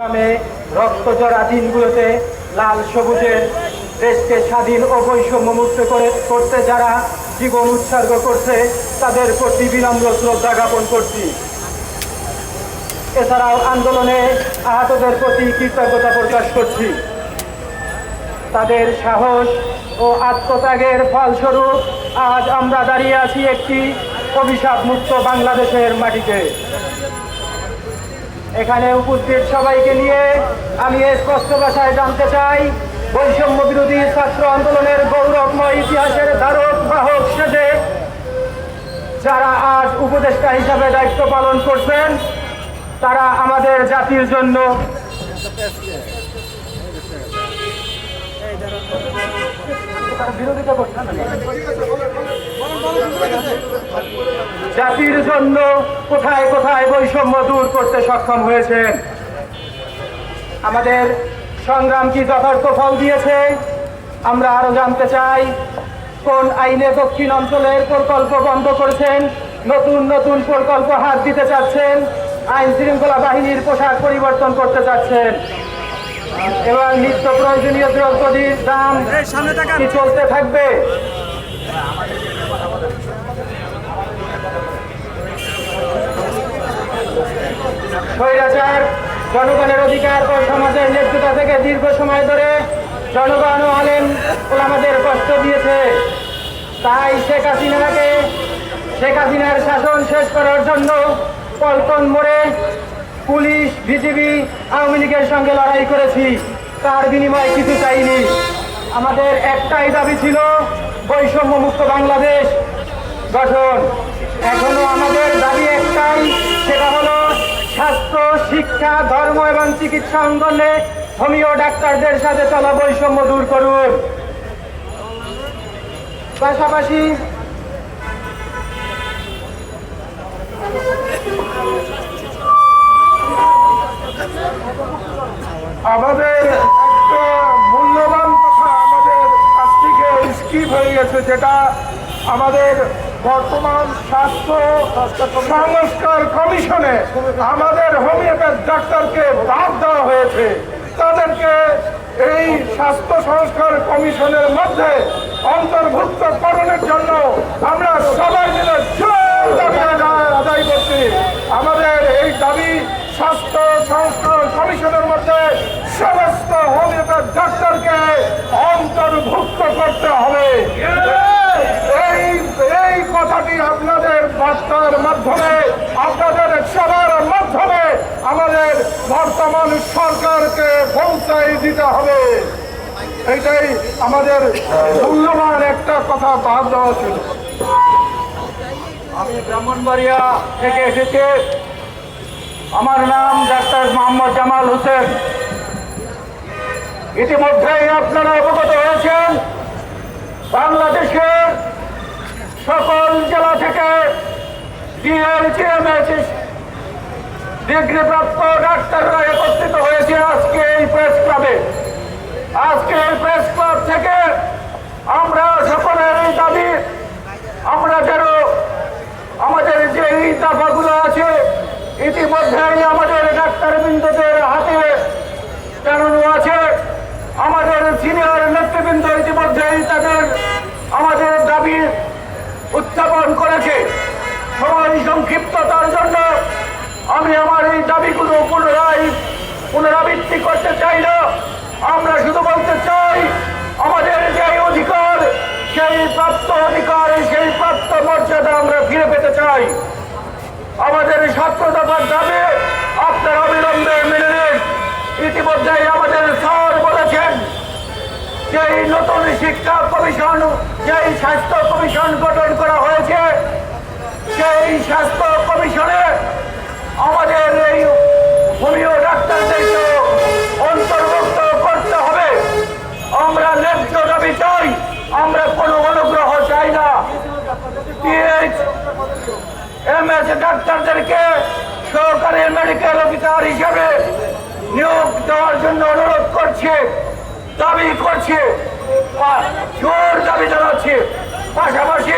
নামে রক্তজরা দিনগুলোতে লাল সবুজের দেশকে স্বাধীন ও বৈষম্য মুক্ত করে করতে যারা জীবন উৎসর্গ করছে, তাদের প্রতি বিনম্র শ্রদ্ধা জ্ঞাপন করছি। এছাড়াও আন্দোলনে আহতদের প্রতি কৃতজ্ঞতা প্রকাশ করছি। তাদের সাহস ও আত্মত্যাগের ফলস্বরূপ আজ আমরা দাঁড়িয়ে আছি একটি অভিশাপ মুক্ত বাংলাদেশের মাটিতে। এখানে উপস্থিত সবাইকে নিয়ে আমি স্পষ্ট ভাষায় জানতে চাই, বৈষম্য বিরোধী ছাত্র আন্দোলনের গৌরবময় ইতিহাসের ধারক বাহক শেষে যারা আজ উপদেষ্টা হিসাবে দায়িত্ব পালন করছেন, তারা আমাদের জাতির জন্য। জাতির জন্য কোথায় কোথায় বৈষম্য দূর করতে সক্ষম হয়েছে? আমাদের সংগ্রাম কি যথার্থ ফল দিয়েছে? আমরা আরও জানতে চাই, কোন আইনে দক্ষিণ অঞ্চলের প্রকল্প বন্ধ করেছেন? নতুন নতুন প্রকল্প হাত দিতে চাচ্ছেন? আইন শৃঙ্খলা বাহিনীর পোশাক পরিবর্তন করতে চাচ্ছেন? এবং নিত্য প্রয়োজনীয় দ্রব্যটির দাম কি চলতে থাকবে? স্বৈরাচার জনগণের অধিকার ও সমাজের নেতৃত্ব থেকে দীর্ঘ সময় ধরে জনগণ ও আলেম ওলামাদের কষ্ট দিয়েছে। তাই শেখ হাসিনাকে শেখ হাসিনার শাসন শেষ করার জন্য পল্টন মোড়ে পুলিশ, বিজিবি, আওয়ামী লীগের সঙ্গে লড়াই করেছি। তার বিনিময়ে কিছু চাইনি। আমাদের একটাই দাবি ছিল বৈষম্য মুক্ত বাংলাদেশ গঠন। এখনও আমাদের দাবি একটাই, সেটা হলো স্বাস্থ্য, শিক্ষা, ধর্ম এবং চিকিৎসা অঙ্গনে হোমিও ডাক্তারদের সাথে চলা বৈষম্য দূর করুন। পাশাপাশি গেছে যেটা আমাদের বর্তমান স্বাস্থ্য সংস্কার কমিশনে আমাদের হোমিওপ্যাথ ডাক্তারকে বাদ দেওয়া হয়েছে। তাদেরকে এই স্বাস্থ্য সংস্কার কমিশনের মধ্যে অন্তর্ভুক্ত করণের জন্য আমরা সবাই মিলে আদায় করছি। আমাদের এই দাবি স্বাস্থ্য সংস্কার কমিশনের মধ্যে সমস্ত হোমিওপ্যাথ ডাক্তারকে অন্তর্ভুক্ত করতে হবে। এই এই কথাটি আপনাদের বার্তার মাধ্যমে, আপনাদের সবার মাধ্যমে আমাদের বর্তমান সরকারকে পৌঁছাই দিতে হবে। এইটাই আমাদের মূল্যবান একটা কথা বাদ দেওয়া ছিল। আমি ব্রাহ্মণবাড়িয়া থেকে এসেছি। আমার নাম ডাক্তার মোহাম্মদ জামাল হোসেন। ইতিমধ্যেই আপনারা অবগত হয়েছেন, বাংলাদেশের সকল জেলা থেকে ডিগ্রিপ্রাপ্ত ডাক্তাররা একত্রিত হয়েছে আজকে এই প্রেস ক্লাবে আজকে এই প্রেস ক্লাব থেকে আমরা সকলের এই দাবি, আমরা যেন আমাদের যে এই দাফাগুলো আছে, ইতিমধ্যেই আমাদের ডাক্তারবৃন্দদের চাই আমাদের দফার দাবি আপনার অবিলম্বে মেনে নিন। ইতিমধ্যেই আমাদের স্যার বলেছেন যে এই নতুন শিক্ষা কমিশন, যে স্বাস্থ্য কমিশন গঠন করা হয়েছে, সেই স্বাস্থ্য কমিশনে আমাদের এই হোমিও ডাক্তারদেরকে অন্তর্ভুক্ত করতে হবে আমরা ন্যায্য দাবি চাই আমরা কোনো অনুগ্রহ চাই না পিএইচ ডাক্তারদেরকে, সহকারী মেডিকেল অফিসার হিসেবে নিয়োগ দেওয়ার জন্য অনুরোধ করছে, দাবি করছে জোর দাবি জানাচ্ছে। পাশাপাশি